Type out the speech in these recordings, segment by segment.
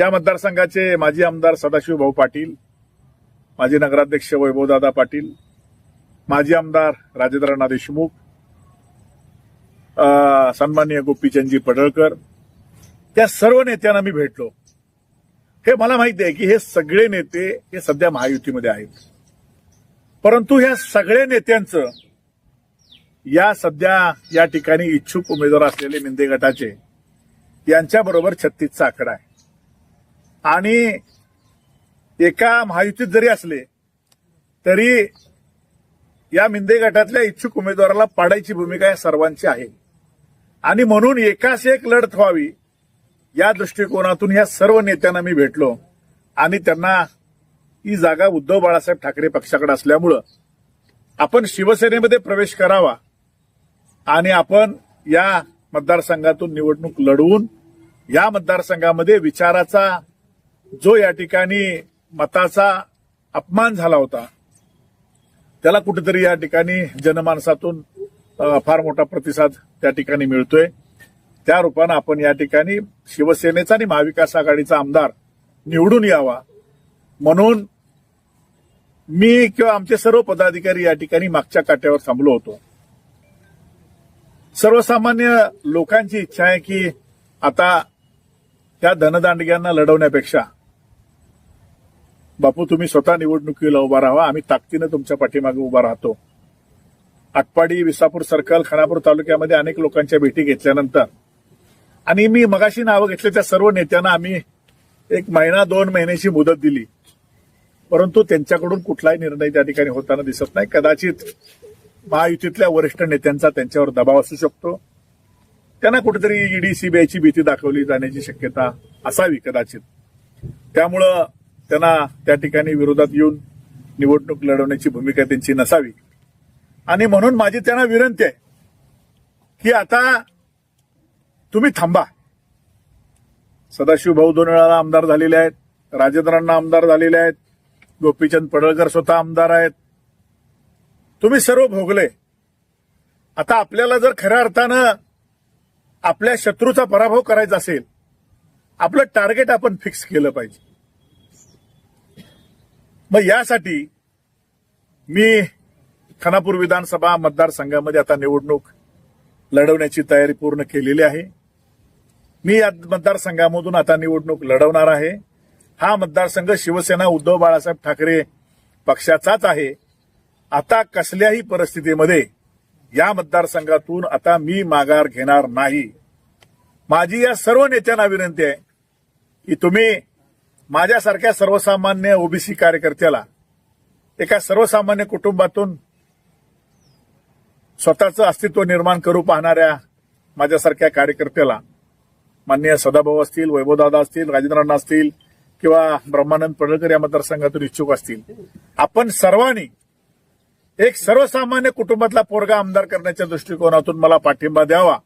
या मतदारसंघाचे माजी आमदार सदाशिव भाऊ पाटील माजी नगराध्यक्ष वैभवदादा पाटील माजी आमदार राजेंद्रनाथ देशमुख अ, सन्माननीय गोपीचंदजी पडळकर त्या सर्व नेत्यांना मी भेटलो. हे मला माहिती आहे की हे सगळे नेते हे सध्या महायुतीमध्ये आहेत. परंतु ह्या सगळ्या नेत्यांचं या सध्या या ठिकाणी इच्छुक उमेदवार असलेले मिंदे गटाचे यांच्याबरोबर छत्तीसचा आकडा आहे. आणि एका महायुतीत जरी असले तरी या मिंदे गटातल्या इच्छुक उमेदवाराला पाडायची भूमिका या सर्वांची आहे. आणि म्हणून एकाच एक लढत व्हावी या दृष्टिकोनातून या सर्व नेत्यांना मी भेटलो. आणि त्यांना ही जागा उद्धव बाळासाहेब ठाकरे पक्षाकडे असल्यामुळं आपण शिवसेनेमध्ये प्रवेश करावा आणि आपण या मतदारसंघातून निवडणूक लढवून या मतदारसंघामध्ये विचाराचा जो या ठिकाणी मताचा अपमान झाला होता त्याला कुठेतरी या ठिकाणी जनमानसातून फार मोठा प्रतिसाद त्या ठिकाणी मिळतोय. त्या रूपानं आपण या ठिकाणी शिवसेनेचा आणि महाविकास आघाडीचा आमदार निवडून यावा म्हणून मी किंवा आमचे सर्व पदाधिकारी या ठिकाणी मागच्या काट्यावर थांबलो होतो. सर्वसामान्य लोकांची इच्छा आहे की आता त्या धनदांडग्यांना लढवण्यापेक्षा बापू तुम्ही स्वतः निवडणुकीला उभा राहा. आम्ही ताकदीनं तुमच्या पाठीमागे उभा राहतो. आटपाडी विसापूर सर्कल खानापूर तालुक्यामध्ये अनेक लोकांच्या भेटी घेतल्यानंतर. आणि मी मगाशी नावं घेतले त्या सर्व नेत्यांना आम्ही एक महिना दोन महिन्याची मुदत दिली. परंतु त्यांच्याकडून कुठलाही निर्णय त्या ठिकाणी होताना दिसत नाही. कदाचित महायुतीतल्या वरिष्ठ नेत्यांचा त्यांच्यावर दबाव असू शकतो. त्यांना कुठेतरी ईडी सीबीआयची भीती दाखवली जाण्याची शक्यता असावी कदाचित. त्यामुळं त्यांना त्या ठिकाणी विरोधात येऊन निवडणूक लढवण्याची भूमिका त्यांची नसावी. आणि म्हणून माझी त्यांना विनंती आहे की आता तुम्ही थांबा. सदाशिव भाऊ दोन वेळाला आमदार झालेले आहेत. राजेंद्रांना आमदार झालेले आहेत. गोपीचंद पडळकर स्वतः आमदार आहेत. तुम्ही सर्व भोगले. आता आपल्याला जर खऱ्या अर्थानं आपल्या शत्रूचा पराभव करायचा असेल आपलं टार्गेट आपण फिक्स केलं पाहिजे. मग यासाठी मी खानापूर विधानसभा मतदारसंघामध्ये आता निवडणूक लढवण्याची तयारी पूर्ण केलेली आहे. मी या मतदारसंघामधून आता निवडणूक लढवणार आहे. हा मतदारसंघ शिवसेना उद्धव बाळासाहेब ठाकरे पक्षाचाच आहे. आता कसल्याही परिस्थितीमध्ये या मतदारसंघातून आता मी माघार घेणार नाही. माझी या सर्व नेत्यांना विनंती आहे की तुम्ही माझ्यासारख्या सर्वसामान्य ओबीसी कार्यकर्त्याला एका सर्वसामान्य कुटुंबातून स्वतःचं अस्तित्व निर्माण करू पाहणाऱ्या माझ्यासारख्या कार्यकर्त्याला माननीय सदाभाऊ असतील वैभवदादा असतील राजेंद्रांना असतील किंवा ब्रह्मानंद पडळकर या मतदारसंघातून इच्छुक असतील आपण सर्वांनी एक सर्वसामान्य कुटुंबातला पोरगा आमदार करण्याच्या दृष्टिकोनातून मला पाठिंबा द्यावा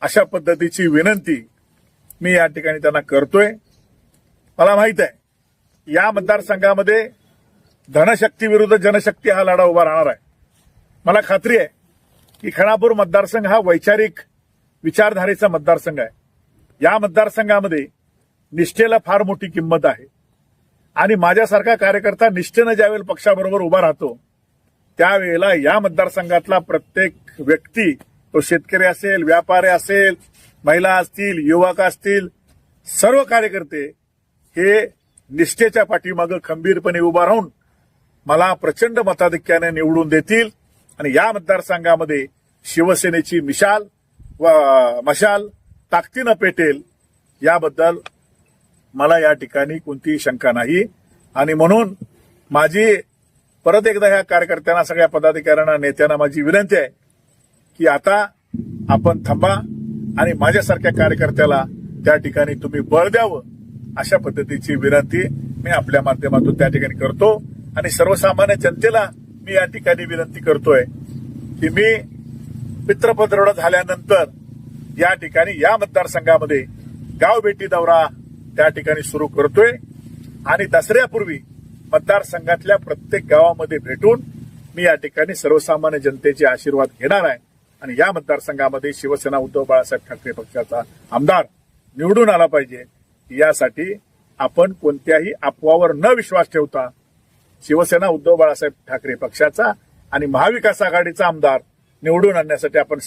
अशा पद्धतीची विनंती मी या ठिकाणी त्यांना करतोय. मला माहीत आहे या मतदारसंघामध्ये धनशक्ती विरुद्ध जनशक्ती हा लढा उभा राहणार आहे. मला खात्री आहे की खणापूर मतदारसंघ हा वैचारिक विचारधारेचा मतदारसंघ आहे. या मतदारसंघामध्ये निष्ठेला फार मोठी किंमत आहे. आणि माझ्यासारखा कार्यकर्ता निष्ठेनं ज्यावेळेला पक्षाबरोबर उभा राहतो त्यावेळेला या मतदारसंघातला प्रत्येक व्यक्ती तो शेतकरी असेल व्यापारी असेल महिला असतील युवक असतील सर्व कार्यकर्ते हे निष्ठेच्या पाठीमागं खंबीरपणे उभा राहून मला प्रचंड मताधिक्याने निवडून देतील. आणि या मतदारसंघामध्ये शिवसेनेची मिशाल व मशाल ताकदीनं पेटेल याबद्दल मला या ठिकाणी कोणतीही शंका नाही. आणि म्हणून माझी परत एकदा ह्या कार्यकर्त्यांना सगळ्या पदाधिकाऱ्यांना नेत्यांना माझी विनंती आहे की आता आपण थांबा आणि माझ्यासारख्या कार्यकर्त्याला त्या ठिकाणी तुम्ही बळ द्यावं. अशा पद्धतीची विनंती मी आपल्या माध्यमातून त्या ठिकाणी करतो. आणि सर्वसामान्य जनतेला मी या ठिकाणी विनंती करतोय की मी पित्रपत्रवडा झाल्यानंतर या ठिकाणी या मतदारसंघामध्ये गाव भेटी दौरा त्या ठिकाणी सुरू करतोय. आणि दसऱ्यापूर्वी मतदारसंघातल्या प्रत्येक गावामध्ये भेटून मी या ठिकाणी सर्वसामान्य जनतेचे आशीर्वाद घेणार आहे. आणि या मतदारसंघामध्ये शिवसेना उद्धव बाळासाहेब ठाकरे पक्षाचा आमदार निवडून आला पाहिजे. यासाठी आपण कोणत्याही अफवावर न विश्वास ठेवता शिवसेना उद्धव बाळासाहेब ठाकरे पक्षाचा आणि महाविकास आघाडीचा आमदार निवडून आणण्यासाठी आपण